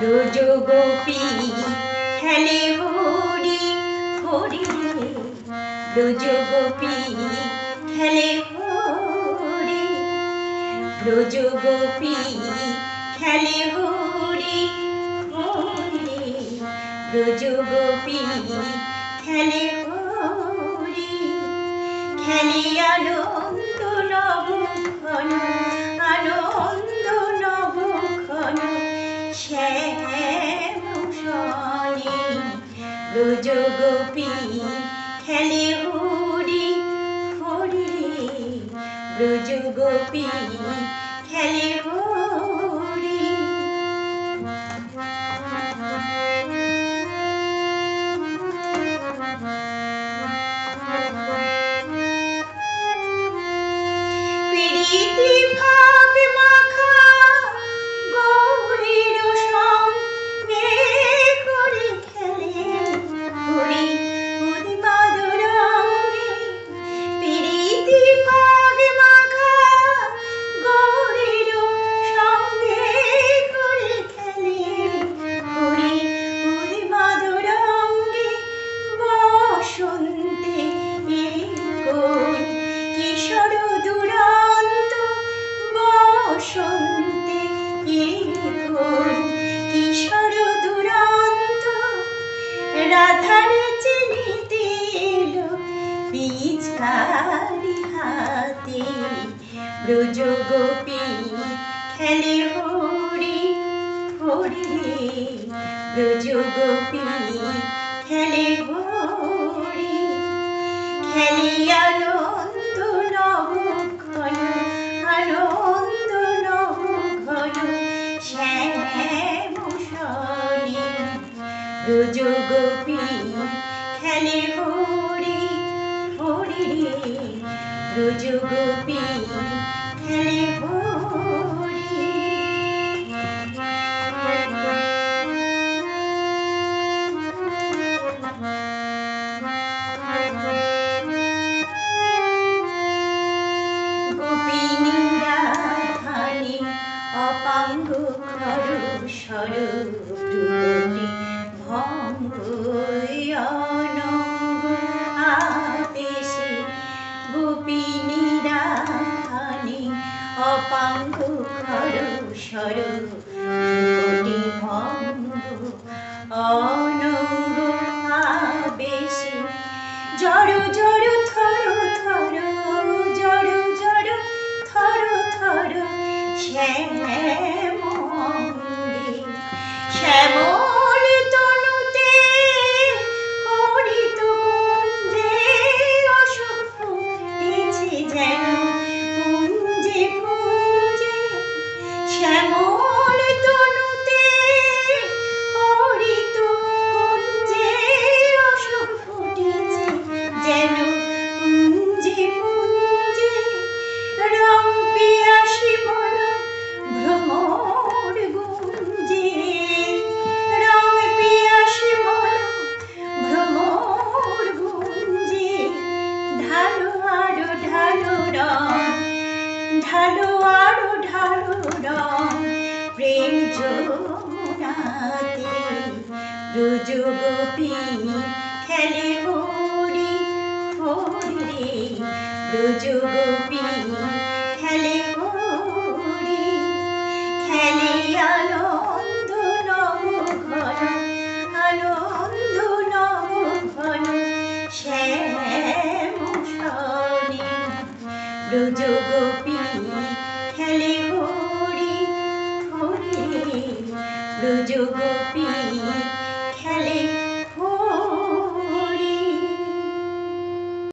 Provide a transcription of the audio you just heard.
ব্রজ গোপী খেলে হরি হরি ব্রজ গোপী খেলে হরি ব্রজ গোপী খেলে হরি হরি ব্রজ গোপী খেলে হরি খেলি আনন্দ নবক্ষণ ব্রজ গোপী খেলে হুড়ি হরি ব্রজগোপী খেলে হরি পিছারি হাতে ব্রজ গোপী খেলে হরি হরি ব্রজ গোপী খেলে হরি খেলি আনন্দ নবক্ষণ আনন্দ নবক্ষণ শ্যাম শনি ব্রজ গোপী খেলে হরি হরি ব্রজ る ঢালো আরও ঢালো প্রেম যমুনাতে ব্রজ গোপী খেলে হরি হরি রে গোপী খেলে হরি খেলে আনন্দ নব ঘন আনন্দ নব শ্যাম গোপী ব্রজ গোপী খেলে